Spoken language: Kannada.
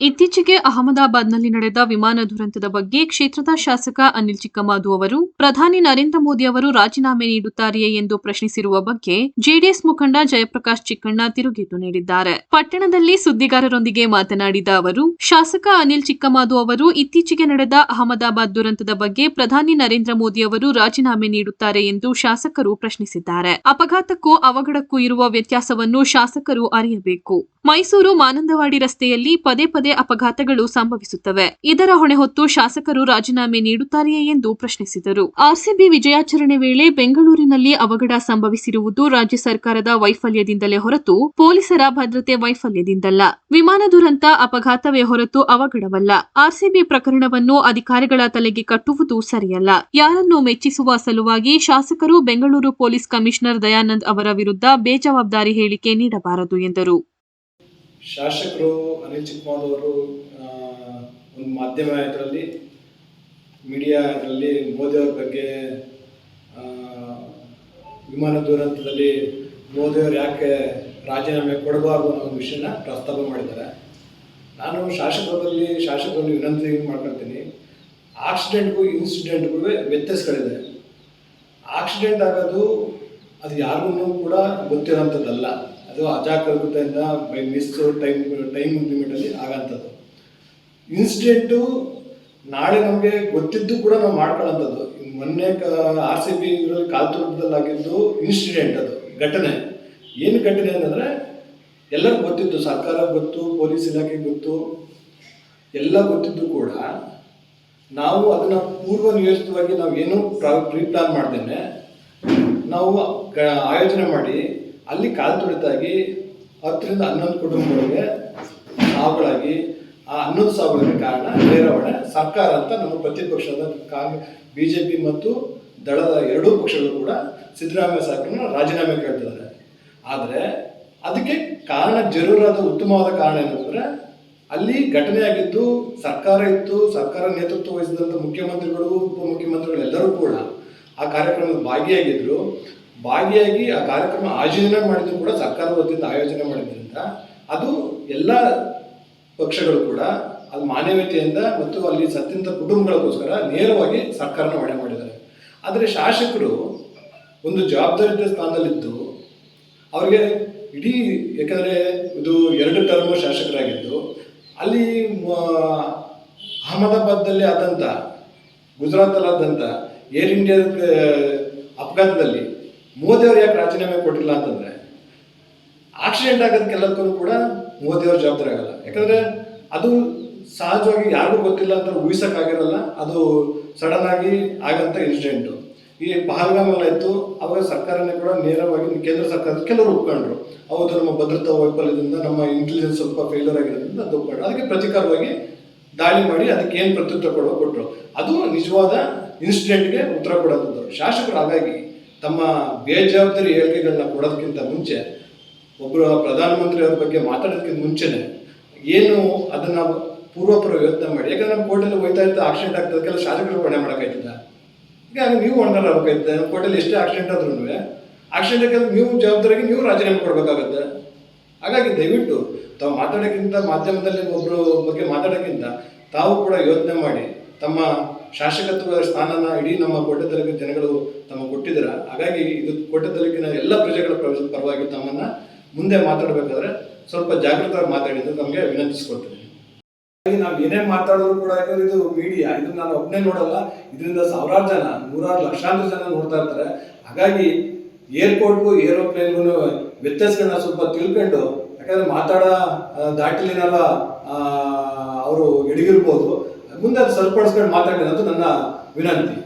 ಇತ್ತೀಚೆಗೆ ಅಹಮದಾಬಾದ್ನಲ್ಲಿ ನಡೆದ ವಿಮಾನ ದುರಂತದ ಬಗ್ಗೆ ಕ್ಷೇತ್ರದ ಶಾಸಕ ಅನಿಲ್ ಚಿಕ್ಕಮಾದು ಅವರು, ಪ್ರಧಾನಿ ನರೇಂದ್ರ ಮೋದಿ ಅವರು ರಾಜೀನಾಮೆ ನೀಡುತ್ತಾರೆಯೇ ಎಂದು ಪ್ರಶ್ನಿಸಿರುವ ಬಗ್ಗೆ ಜೆಡಿಎಸ್ ಮುಖಂಡ ಜಯಪ್ರಕಾಶ್ ಚಿಕ್ಕಣ್ಣ ತಿರುಗೇಟು ನೀಡಿದ್ದಾರೆ. ಪಟ್ಟಣದಲ್ಲಿ ಸುದ್ದಿಗಾರರೊಂದಿಗೆ ಮಾತನಾಡಿದ ಅವರು, ಶಾಸಕ ಅನಿಲ್ ಚಿಕ್ಕಮಾದು ಅವರು ಇತ್ತೀಚೆಗೆ ನಡೆದ ಅಹಮದಾಬಾದ್ ದುರಂತದ ಬಗ್ಗೆ ಪ್ರಧಾನಿ ನರೇಂದ್ರ ಮೋದಿ ಅವರು ರಾಜೀನಾಮೆ ನೀಡುತ್ತಾರೆ ಎಂದು ಶಾಸಕರು ಪ್ರಶ್ನಿಸಿದ್ದಾರೆ. ಅಪಘಾತಕ್ಕೂ ಅವಘಡಕ್ಕೂ ಇರುವ ವ್ಯತ್ಯಾಸವನ್ನು ಶಾಸಕರು ಅರಿಯಬೇಕು. ಮೈಸೂರು ಮಾನಂದವಾಡಿ ರಸ್ತೆಯಲ್ಲಿ ಪದೇ ಪದೇ ಅಪಘಾತಗಳು ಸಂಭವಿಸುತ್ತವೆ. ಇದರ ಹೊಣೆ ಹೊತ್ತು ಶಾಸಕರು ರಾಜೀನಾಮೆ ನೀಡುತ್ತಾರೆಯೇ ಎಂದು ಪ್ರಶ್ನಿಸಿದರು. ಆರ್ಸಿಬಿ ವಿಜಯಾಚರಣೆ ವೇಳೆ ಬೆಂಗಳೂರಿನಲ್ಲಿ ಅವಘಡ ಸಂಭವಿಸಿರುವುದು ರಾಜ್ಯ ಸರ್ಕಾರದ ವೈಫಲ್ಯದಿಂದಲೇ ಹೊರತು ಪೊಲೀಸರ ಭದ್ರತೆ ವೈಫಲ್ಯದಿಂದಲ್ಲ. ವಿಮಾನ ದುರಂತ ಅಪಘಾತವೇ ಹೊರತು ಅವಘಡವಲ್ಲ. ಆರ್ಸಿಬಿ ಪ್ರಕರಣವನ್ನು ಅಧಿಕಾರಿಗಳ ತಲೆಗೆ ಕಟ್ಟುವುದು ಸರಿಯಲ್ಲ. ಯಾರನ್ನು ಮೆಚ್ಚಿಸುವ ಸಲುವಾಗಿ ಶಾಸಕರು ಬೆಂಗಳೂರು ಪೊಲೀಸ್ ಕಮಿಷನರ್ ದಯಾನಂದ್ ಅವರ ವಿರುದ್ಧ ಬೇಜವಾಬ್ದಾರಿ ಹೇಳಿಕೆ ನೀಡಬಾರದು ಎಂದರು. ಶಾಸಕರು ಅನಿಲ್ ಚಿಕ್ಕಮಾದ್ ಅವರು ಒಂದು ಮಾಧ್ಯಮ ಇದರಲ್ಲಿ ಮೀಡಿಯಾ ಇದರಲ್ಲಿ, ಮೋದಿ ಅವ್ರ ಬಗ್ಗೆ ವಿಮಾನ ದುರಂತದಲ್ಲಿ ಮೋದಿ ಅವರು ಯಾಕೆ ರಾಜೀನಾಮೆ ಕೊಡಬಾರ್ದು ಅನ್ನೋ ಒಂದು ವಿಷಯನ ಪ್ರಸ್ತಾಪ ಮಾಡಿದ್ದಾರೆ. ನಾನು ಶಾಸಕರಲ್ಲಿ ಶಾಸಕರಲ್ಲಿ ವಿನಂತಿ ಮಾಡ್ಕೊಳ್ತೀನಿ. ಆಕ್ಸಿಡೆಂಟ್ಗೂ ಇನ್ಸಿಡೆಂಟ್ಗೂ ವ್ಯತ್ಯಾಸಗಳಿದೆ. ಆಕ್ಸಿಡೆಂಟ್ ಆಗೋದು ಅದು ಯಾರಿಗೂ ಕೂಡ ಗೊತ್ತಿರೋಂಥದ್ದಲ್ಲ. ಅದು ಅಜಾಗರೂಕತೆಯಿಂದ ಬೈ ಮಿಸ್ ಟೈಮ್ ಟೈಮ್ ಲಿಮಿಟಲ್ಲಿ ಆಗೋಂಥದ್ದು ಇನ್ಸಿಡೆಂಟು ನಾಳೆ ನಮಗೆ ಗೊತ್ತಿದ್ದು ಕೂಡ ನಾವು ಮಾಡ್ಕೊಳ್ಳೋಂಥದ್ದು ಮೊನ್ನೆ ಆರ್ ಸಿ ಬಿ ಕಾಲ್ತುರ್ಗದಲ್ಲಿ ಆಗಿದ್ದು ಇನ್ಸಿಡೆಂಟ್ ಅದು, ಘಟನೆ. ಏನು ಘಟನೆ ಅಂತಂದರೆ ಎಲ್ಲರಿಗೂ ಗೊತ್ತಿತ್ತು ಸರ್ಕಾರ ಗೊತ್ತು, ಪೊಲೀಸ್ ಇಲಾಖೆ ಗೊತ್ತು, ಎಲ್ಲ ಗೊತ್ತಿದ್ದು ಕೂಡ ನಾವು ಅದನ್ನ ಪೂರ್ವ ನಿಯೋಜಿತವಾಗಿ ನಾವು ಏನು ಪ್ರೀ ಪ್ಲಾನ್ ಮಾಡ್ದೇನೆ, ನಾವು ಆಯೋಜನೆ ಮಾಡಿ ಅಲ್ಲಿ ಕಾಲು ತುಳಿತಾಗಿ ಹತ್ತರಿಂದ ಹನ್ನೊಂದು ಕುಟುಂಬಗಳಿಗೆ ಸಾವುಗಳಾಗಿ, ಆ ಹನ್ನೊಂದು ಸಾವುಗಳಿಗೆ ಕಾರಣ ನೇರವಣೆ ಸರ್ಕಾರ ಅಂತ ನಮ್ಮ ಪ್ರತಿಪಕ್ಷದ ಕಾಂಗ್ರೆಸ್ ಬಿ ಜೆ ಪಿ ಮತ್ತು ದಳದ ಎರಡೂ ಪಕ್ಷಗಳು ಕೂಡ ಸಿದ್ದರಾಮಯ್ಯ ಸಾಹೇಬ್ರನ್ನ ರಾಜೀನಾಮೆ ಕೇಳ್ತಿದ್ದಾರೆ. ಆದರೆ ಅದಕ್ಕೆ ಕಾರಣ ಜರೂರಾದ ಉತ್ತಮವಾದ ಕಾರಣ ಏನಂದ್ರೆ ಅಲ್ಲಿ ಘಟನೆ ಆಗಿದ್ದು ಸರ್ಕಾರ ಇತ್ತು, ಸರ್ಕಾರ ನೇತೃತ್ವ ವಹಿಸಿದಂಥ ಮುಖ್ಯಮಂತ್ರಿಗಳು, ಉಪಮುಖ್ಯಮಂತ್ರಿಗಳು ಎಲ್ಲರೂ ಕೂಡ ಆ ಕಾರ್ಯಕ್ರಮದ ಭಾಗಿಯಾಗಿದ್ರು. ಭಾಗಿಯಾಗಿ ಆ ಕಾರ್ಯಕ್ರಮ ಆಯೋಜನೆ ಮಾಡಿದ್ರು ಕೂಡ ಸರ್ಕಾರದ ವತಿಯಿಂದ ಆಯೋಜನೆ ಮಾಡಿದ್ರಿಂದ ಅದು ಎಲ್ಲ ಪಕ್ಷಗಳು ಕೂಡ ಅದು ಮಾನವೀಯತೆಯಿಂದ ಮತ್ತು ಅಲ್ಲಿ ಸತ್ಯಂತ ಕುಟುಂಬಗಳಿಗೋಸ್ಕರ ನೇರವಾಗಿ ಸರ್ಕಾರನ ಹೊಣೆ ಮಾಡಿದ್ದಾರೆ. ಆದರೆ ಶಾಸಕರು ಒಂದು ಜವಾಬ್ದಾರಿಯ ಸ್ಥಾನದಲ್ಲಿದ್ದು, ಅವರಿಗೆ ಇಡೀ ಯಾಕಂದರೆ ಇದು ಎರಡು ಟರ್ಮ್ ಶಾಸಕರಾಗಿದ್ದು, ಅಲ್ಲಿ ಅಹಮದಾಬಾದ್ದಲ್ಲಿ ಆದಂಥ ಗುಜರಾತಲ್ಲಾದಂಥ ಏರ್ ಇಂಡಿಯಾದ ಅಪಘಾತದಲ್ಲಿ ಮೋದಿ ಅವ್ರು ಯಾಕೆ ರಾಜೀನಾಮೆ ಕೊಟ್ಟಿಲ್ಲ ಅಂತಂದ್ರೆ ಆಕ್ಸಿಡೆಂಟ್ ಆಗೋದಕ್ಕೆಲ್ಲದಕ್ಕೂ ಕೂಡ ಮೋದಿಯವ್ರ ಜವಾಬ್ದಾರಿ ಆಗಲ್ಲ. ಯಾಕಂದ್ರೆ ಅದು ಸಹಜವಾಗಿ ಯಾರಿಗೂ ಗೊತ್ತಿಲ್ಲ ಅಂತ ಊಹಿಸೋಕ್ಕಾಗಿರಲ್ಲ, ಅದು ಸಡನ್ ಆಗಿ ಆಗಂತ ಇನ್ಸಿಡೆಂಟು ಈ ಪಹಲ್ಗಾಮಲ್ಲ ಇತ್ತು, ಅವಾಗ ಸರ್ಕಾರನೇ ಕೂಡ ನೇರವಾಗಿ ಕೇಂದ್ರ ಸರ್ಕಾರದ ಕೆಲವರು ಒಪ್ಕೊಂಡ್ರು. ಹೌದು ನಮ್ಮ ಭದ್ರತಾ ವೈಫಲ್ಯದಿಂದ, ನಮ್ಮ ಇಂಟೆಲಿಜೆನ್ಸ್ ಸ್ವಲ್ಪ ಫೇಲ್ಯೂರ್ ಆಗಿರೋದ್ರಿಂದ ಅದು ಒಪ್ಕೊಂಡ್ರು. ಅದಕ್ಕೆ ಪ್ರತಿಕಾರವಾಗಿ ದಾಳಿ ಮಾಡಿ ಅದಕ್ಕೆ ಏನು ಪ್ರತ್ಯುತ್ತರ ಕೊಡೋ ಕೊಟ್ಟರು ಅದು ನಿಜವಾದ ಇನ್ಸಿಡೆಂಟ್ಗೆ ಉತ್ತರ ಕೊಡೋದು ಶಾಸಕರು ಹಾಗಾಗಿ ತಮ್ಮ ಬೇಜವಾಬ್ದಾರಿ ಹೇಳಿಕೆಗಳನ್ನ ಕೊಡೋದಕ್ಕಿಂತ ಮುಂಚೆ ಒಬ್ಬರು ಪ್ರಧಾನಮಂತ್ರಿ ಅವ್ರ ಬಗ್ಗೆ ಮಾತಾಡೋದಕ್ಕಿಂತ ಮುಂಚೆನೆ ಏನು ಅದನ್ನ ಪೂರ್ವಪೂರ್ವ ಯೋಚನೆ ಮಾಡಿ. ಯಾಕಂದ್ರೆ ನಮ್ಮ ಕೋರ್ಟಲ್ಲಿ ಹೋಯ್ತಾ ಇರ್ತಾ ಆಕ್ಸಿಡೆಂಟ್ ಆಗ್ತದೆ ಕೆಲವು ಶಾಸಕರು ಹೊಣೆ ಮಾಡೋಕ್ಕಾಯ್ತದ ಈಗ ನೀವು ಹೊಣೆ ಆಗ್ಬೇಕಾಯ್ತದೆ. ನಮ್ಮ ಕೋರ್ಟಲ್ಲಿ ಎಷ್ಟೇ ಆಕ್ಸಿಡೆಂಟ್ ಆದ್ರೂ ಆಕ್ಸಿಡೆಂಟ್ ಆಗಿ ನೀವು ಜವಾಬ್ದಾರಿಗೆ ನೀವು ರಾಜೀನಾಮೆ ಕೊಡಬೇಕಾಗತ್ತೆ. ಹಾಗಾಗಿ ದಯವಿಟ್ಟು ತಾವು ಮಾತಾಡೋಕ್ಕಿಂತ ಮಾಧ್ಯಮದಲ್ಲಿ ಒಬ್ಬರು ಬಗ್ಗೆ ಮಾತಾಡೋಕ್ಕಿಂತ ತಾವು ಕೂಡ ಯೋಚನೆ ಮಾಡಿ ತಮ್ಮ ಶಾಸಕತ್ವ ಸ್ಥಾನನ ಇಡೀ ನಮ್ಮ ಕೋಟೆ ಜನಗಳು ತಮ್ಮ ಕೊಟ್ಟಿದ್ದೀರ. ಹಾಗಾಗಿ ಇದು ಕೋಟೆ ತಾಲೂಕಿನ ಎಲ್ಲ ಪ್ರಜೆಗಳ ಪರ- ಪರವಾಗಿ ತಮ್ಮನ್ನ ಮುಂದೆ ಮಾತಾಡಬೇಕಾದ್ರೆ ಸ್ವಲ್ಪ ಜಾಗೃತವಾಗಿ ಮಾತಾಡಿ ಅಂತ ನಮಗೆ ಹಾಗಾಗಿ ನಾವು ಏನೇ ಮಾತಾಡಿದ್ರು ಕೂಡ ಯಾಕಂದ್ರೆ ಇದು ಮೀಡಿಯಾ ಇದು ನಾನು ಒಬ್ಬನೇ ನೋಡಲ್ಲ, ಇದರಿಂದ ಸಾವಿರಾರು ಜನ, ನೂರಾರು ಲಕ್ಷಾಂತರ ಜನ ನೋಡ್ತಾ ಇರ್ತಾರೆ. ಹಾಗಾಗಿ ಏರ್ಪೋರ್ಟ್ಗೂ, ಏರೋಪ್ಲೇನ್ಗೂ ವ್ಯತ್ಯಾಸಗಳನ್ನ ಸ್ವಲ್ಪ ತಿಳ್ಕೊಂಡು, ಯಾಕಂದ್ರೆ ಮಾತಾಡೋ ದಾಟಿಲಿನೆಲ್ಲ ಅವರು ಎಡಗಿರ್ಬೋದು. ಮುಂದೆ ಅದು ಸರಿಪಡಿಸ್ಕೊಂಡು ಮಾತಾಡಿ ಅನ್ನೋದು ನನ್ನ ವಿನಂತಿ.